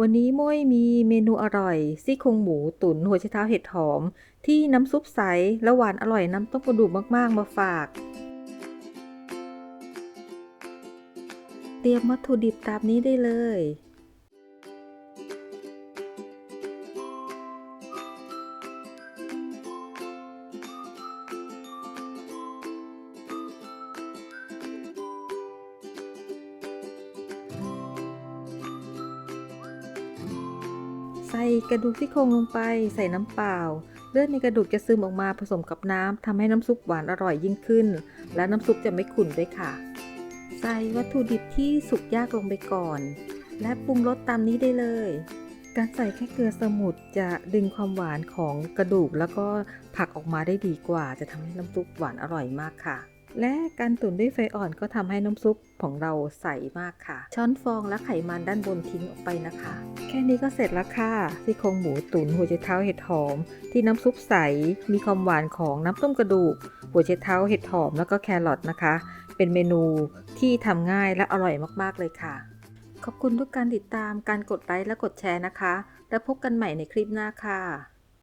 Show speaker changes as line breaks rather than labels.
วันนี้ม้ยมีเมนูอร่อยซี่โครงหมูตุ๋นหัวไชเท้าเห็ดหอม ที่น้ำซุปใสและหวานอร่อยน้ำต้มกระดูกมากๆ มาฝาก เตรียมวัตถุดิบตามนี้ได้เลย ใส่กระดูกซี่โครงลงไป ใส่น้ำเปล่า เลือดในกระดูกจะซึมออกมาผสมกับน้ำทำให้น้ำซุปหวานอร่อยยิ่งขึ้น และน้ำซุปจะไม่ขุ่นด้วยค่ะ ใส่วัตถุดิบที่สุกยากลงไปก่อน และปรุงรสตามนี้ได้เลย การใส่แค่เกลือสมุนจะดึงความหวานของกระดูกแล้วก็ผักออกมาได้ดีกว่า จะทำให้น้ำซุปหวานอร่อยมากค่ะ และการตุ๋นด้วยไฟอ่อนก็ทำให้น้ำซุปของเราใสมากค่ะ ช้อนฟองและไขมันด้านบนทิ้งออกไปนะคะ แค่นี้ก็เสร็จแล้วค่ะซี่โครงหมูตุ๋นหัวไชเท้าเห็ดหอม ที่น้ำซุปใส มีความหวานของน้ำต้มกระดูก หัวไชเท้าเห็ดหอมแล้วก็แครอทนะคะ เป็นเมนูที่ทำง่ายและอร่อยมากๆเลยค่ะ ขอบคุณทุกการติดตามการกดไลค์และกดแชร์นะคะ แล้วพบกันใหม่ในคลิปหน้าค่ะ